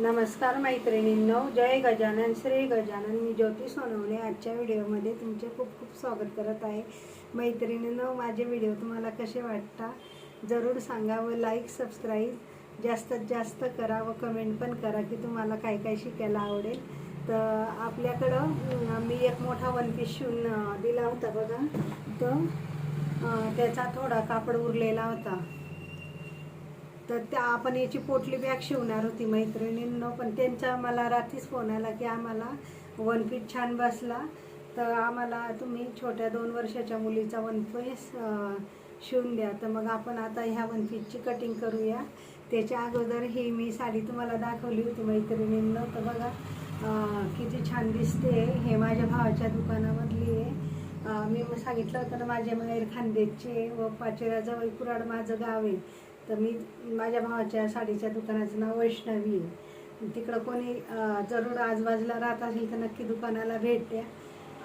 नमस्कार मैत्रिणींनो जय गजानन श्री गजानन. मी ज्योती सोनवणे. आजच्या व्हिडिओमध्ये तुमचे खूप खूप स्वागत करत आहे. मैत्रिणींनो माझे व्हिडिओ तुम्हाला कसे वाटता जरूर सांगा व लाईक सबस्क्राईब जास्तीत जास्त करा व कमेंट पण करा की तुम्हाला काय काय शिकायला आवडेल. तर आपल्याकडं मी एक मोठा वन पीस शिवून दिला होता बघा. तर त्याचा थोडा कापड उरलेला होता. तर त्या आपण याची पोटली बॅग शिवणार होती मैत्रिणींनो पण त्यांचा मला रात्रीच फोन आला की आम्हाला वन पीस छान बसला. तर आम्हाला तुम्ही छोट्या दोन वर्षाच्या मुलीचा वन पीस शिवून द्या. तर मग आपण आता ह्या वन पीसची कटिंग करूया. त्याच्या अगोदर ही मी साडी तुम्हाला दाखवली होती मैत्रिणींनं. तर बघा किती छान दिसते. हे माझ्या भावाच्या दुकानामधली आहे. मी सांगितलं होतं ना माझ्या माहेर खानदेशचे व पाचेराजवळ कुराड माझं गाव आहे. तर मी माझ्या भावाच्या साडीच्या दुकानाचं नाव वैष्णवी आहे. तिकडं कोणी जरूर आजूबाजूला राहत असेल तर नक्की दुकानाला भेट द्या.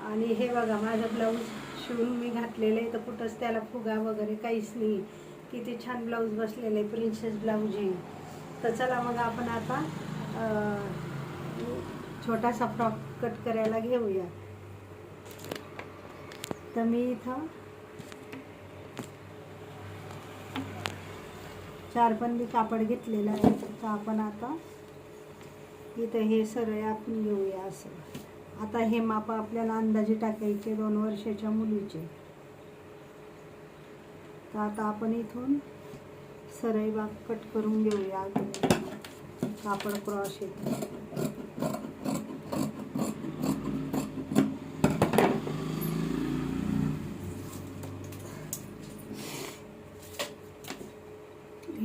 आणि हे बघा माझं ब्लाऊज शिवून मी घातलेलं आहे. तर कुठंच त्याला फुगा वगैरे काहीच नाही. किती छान ब्लाऊज बसलेलं आहे प्रिन्सेस ब्लाऊज आहे. तर चला मग आपण आता छोटासा फ्रॉक कट करायला घेऊया. तर मी इथं चार बंदी कापड घेतलेलं आहे तर आपण आता इथं हे सरळ आपण घेऊया असं. आता हे माप आपल्याला अंदाजे टाकायचे दोन वर्षाच्या मुलीचे. तर आता आपण इथून सरळ बाग कट करून घेऊया कापड क्रॉस येते.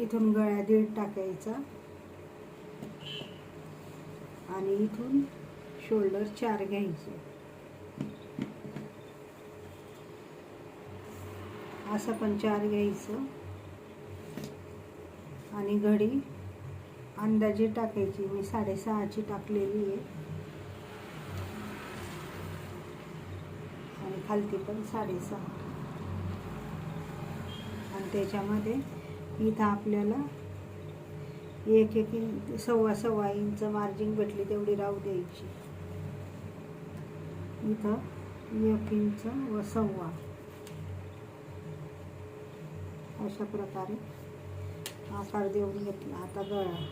इथून गळ्या दीड टाकायचा. आणि इथून शोल्डर चार घ्यायचे. असं पण चार घ्यायचं. आणि घडी अंदाजे टाकायची. मी साडेसहाची टाकलेली आहे. आणि खालती पण साडेसहा. आणि त्याच्यामध्ये इथं आपल्याला एक एक इंच सव्वा सव्वा इंच मार्जिन भेटली तेवढी राहू द्यायची. इथं एक इंच व सव्वा. अशा प्रकारे आकार देऊन घेतला. आता गळा.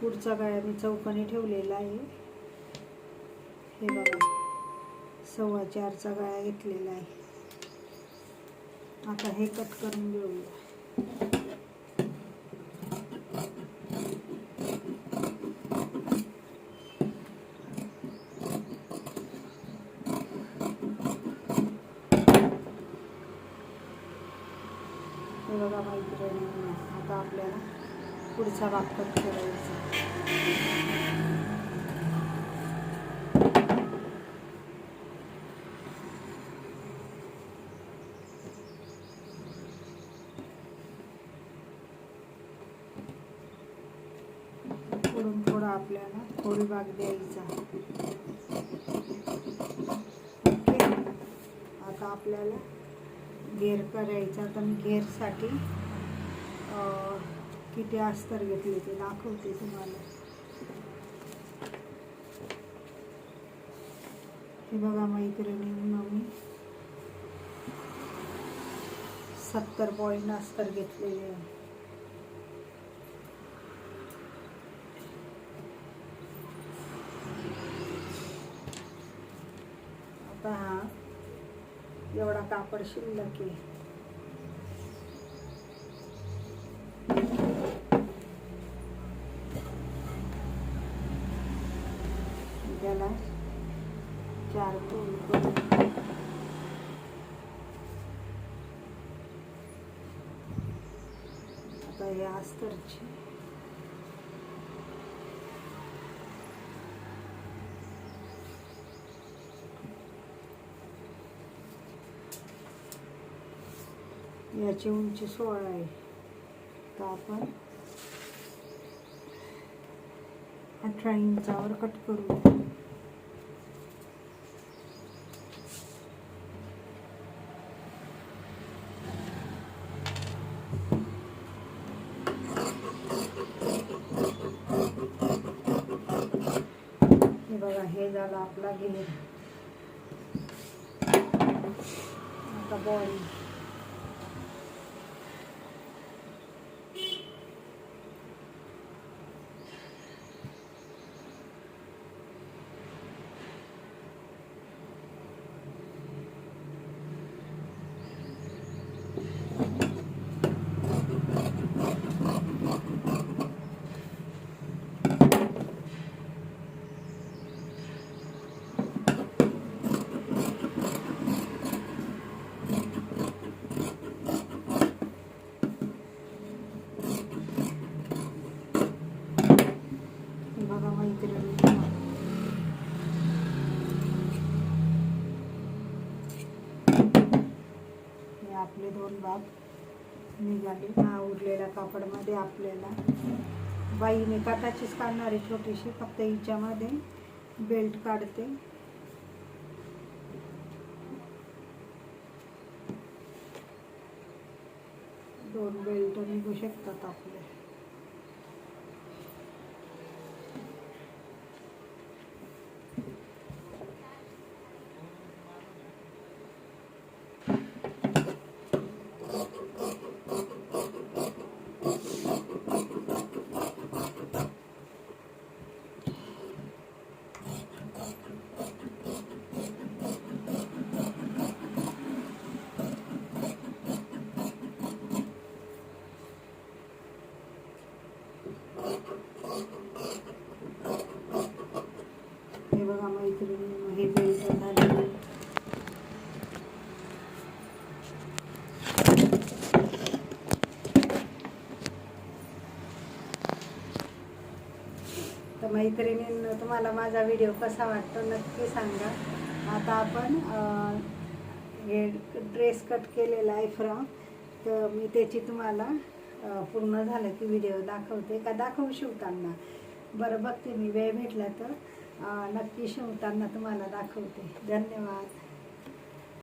पुढचा गळा मी चौकाने ठेवलेला आहे. हे बघा. सव्वा चारचा गळा घेतलेला आहे. आता हे कट करून घेऊया. हे बघा मैत्रिणी आता आपल्याला पुढचा भाग कट करायचा. पुढून थोडा आपल्याला थोडी भाग द्यायचा. ओके? आता आपल्याला घेर करायचा तर मी घेरसाठी किती अस्तर घेतले ते दाखवते तुम्हाला. हे बघा मैत्रिणींना मी सत्तर पॉईंट अस्तर घेतलेले आहे आता हा एवढा कापड शिल्लक आहे त्याला चार फोल्ड करून. आता हे अस्तरची. याची उंची सोळा आहे. तर आपण अठरा इंचावर कट करू. हे बघा हे झालं आपला गेले आता बॉडी बघा मैत्रिणी हे आपले दोन बाग निघाले. हा उरलेल्या कापडमध्ये आपल्याला. बाईने काटाचीच काढणार आहे छोटीशी फक्त हिच्यामध्ये बेल्ट काढते. दोन बेल्ट निघू शकतात आपले हे बघा मैत्रिणी हे बेल्ट झाले तर मैत्रिणींना तुम्हाला माझा व्हिडिओ कसा वाटतो नक्की सांगा. आता आपण हे ड्रेस कट केलेला आहे फ्रॉम तर मी त्याची तुम्हाला पूर्ण झालं की व्हिडिओ दाखवते. का दाखवू शिवताना? बरं बघते मी. वेळ भेटला तर नक्की शिवताना तुम्हाला दाखवते. धन्यवाद.